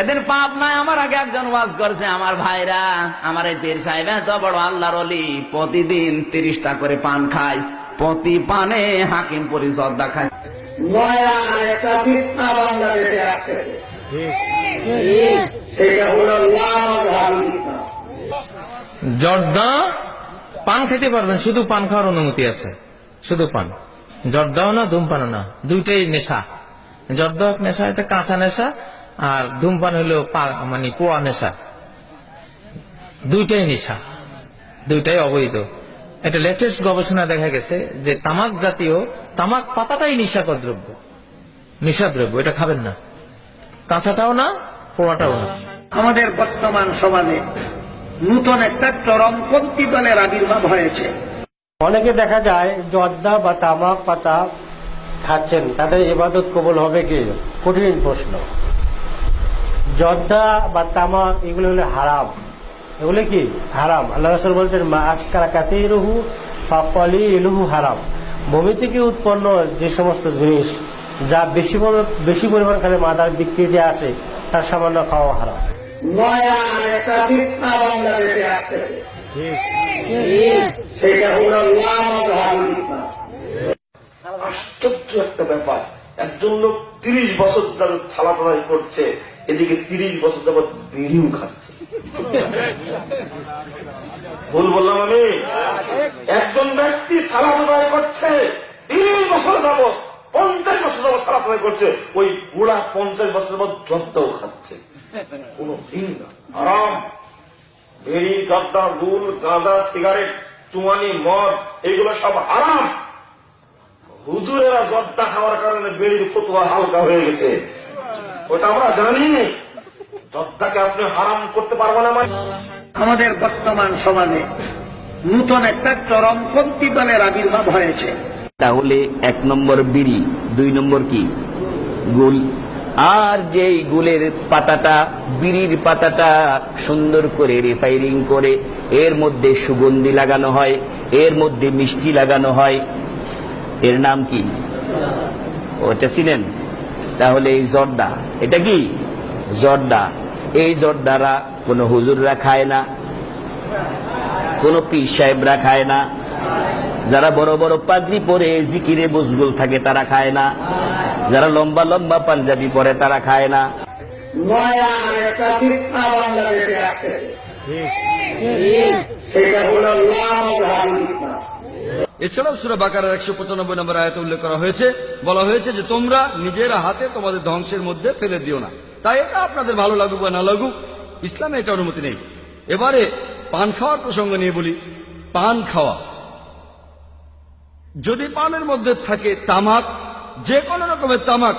সেদিন পাপ নাই আমার আগে একজন ওয়াজ করছে আমার ভাইরা আমার এই পীর সাহেব এত বড় আল্লাহর অলি প্রতিদিন তিরিশটা করে পান খায় প্রতি পানে হাকিম পরিষদ দেখায় নয়া একটা ফিতনা বাংলাদেশে আছে সেটা হলো জর্দা পান খেতে পারবেন শুধু পান খাওয়ার অনুমতি আছে শুধু পান। জর্দাও না ধূমপানও না দুইটাই নেশা। জর্দা নেশা এটা কাঁচা নেশা আর ধূমপান হলো মানে পোয়া নেশা। দুইটাই নেশা দুইটাই অবৈধ। এটা লেটেস্ট গবেষণা দেখা গেছে যে তামাক জাতীয় তামাক পাতাটাই নিশাকর দ্রব্য। নিশাদ্রব্য এটা খাবেন না। কাঁচাটাও না পোড়াটাও না। আমাদের বর্তমান সমাজে নূতন একটা চরমপন্থী দলের আবির্ভাব হয়েছে। অনেকে দেখা যায় জর্দা বা তামাক পাতা খাচ্ছেন তাদের এবাদত কবল হবে কি? কঠিন প্রশ্ন। জর্দা বা তামাক এগুলো হলো হারাম। এগুলো কি? হারাম। আল্লাহ রসুল বলছেন মা আসকারা বা পলি ইলুহু হারাম। ভূমি থেকে উৎপন্ন যে সমস্ত জিনিস যা বেশি বেশি পরিমাণ খালে মাদার বিক্রিতে আসে তার সামান্য খাওয়া হারাম। আশ্চর্য একটা ব্যাপার। একজন লোক তিরিশ বছর যাবৎ ছালাপড়াই করছে, এদিকে তিরিশ বছর যাবৎ বিড়িও খাচ্ছে। ভুল বললাম আমি? একজন ব্যক্তি সালাপড়াই করছে, তিরিশ বছর যাবৎ, পঞ্চাশ বছর যাবৎ সালাপড়াই করছে, ওই বুড়া পঞ্চাশ বছর যাবৎ জব্দাও খাচ্ছে। কোনো দিন না। আরাম। বিড়ি গাদ্দা গুল গাঁদা, সিগারেট, চুয়ানি, মদ, এগুলো সব আরাম। হুজুরেরা জর্দা খাওয়ার কারণে বেড়ির ফতুয়া হালকা হয়ে গেছে। ওটা আমরা জানি জর্দাকে আপনি হারাম করতে পারবেন না মানে। আমাদের বর্তমান সমাজে নূতন একটা চরমপন্থী দলের আবির্ভাব হয়েছে। তাহলে এক নম্বর বিড়ি দুই নম্বর কি? গুল। আর যেই গুলের পাতাটা বিড়ির পাতাটা সুন্দর করে রিফাইরিং করে এর মধ্যে সুগন্ধি লাগানো হয় এর মধ্যে মিষ্টি লাগানো হয় এর নাম কি? ওটা ছিলেন? তাহলে এই জর্দা। এটা কি? জর্দা। এই জর্দারা কোনো হুজুররা খায় না কোন পীর সাহেবরা খায় না। যারা বড় বড় পাগড়ি পরে জিকিরে বজগুল থাকে তারা খায় না। যারা লম্বা লম্বা পাঞ্জাবি পরে তারা খায় না। সেটা হলো এছাড়াও সুরা বাকারের একশো পঁচানব্বই নম্বর আয়তে উল্লেখ করা হয়েছে, বলা হয়েছে যে তোমরা নিজের হাতে তোমাদের ধ্বংসের মধ্যে ফেলে দিও না। তাই এটা আপনাদের ভালো লাগুক বা না লাগুক, ইসলামে এটা অনুমতি নেই। এবারে পান খাওয়ার প্রসঙ্গ নিয়ে বলি। পান খাওয়া। যদি পানের মধ্যে থাকে তামাক, যে কোনো রকমের তামাক,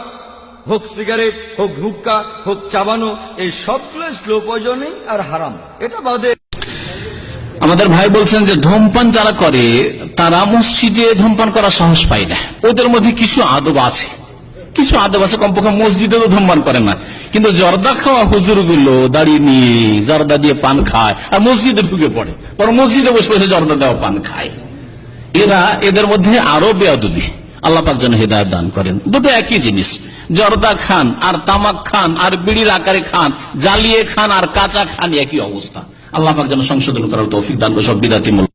হোক সিগারেট, হোক হুক্কা, হোক চাবানো, এই সবগুলো স্লো পয়জনিং আর হারাম। এটা বাদে আমাদের ভাই বলছেন যে ধূমপান যারা করে, তারা মসজিদে ধূমপান করার সাহস পায় না। ওদের মধ্যে কিছু আদব আছে। কিছু আদব আছে, কমপক্ষে মসজিদে তো ধূমপান করে না। কিন্তু জর্দা খাওয়া হুজুরগুলো দাঁড়িয়ে নিয়ে জর্দা দিয়ে পান খায় আর মসজিদে ঢুকে পড়ে। পর মসজিদে বসে বসে জর্দা দেওয়া পান খায়। এরা এদের মধ্যে আরও বেয়াদুবি। আল্লাহ পাক যেন হেদায়ত দান করেন। দুটো একই জিনিস। জর্দা খান আর তামাক খান আর বিড়ির আকারে খান জ্বালিয়ে খান আর কাঁচা খান একই অবস্থা। আল্লাহ পাক যেন সংশোধন করার তৌফিক দান সব বিদাতি মূল্য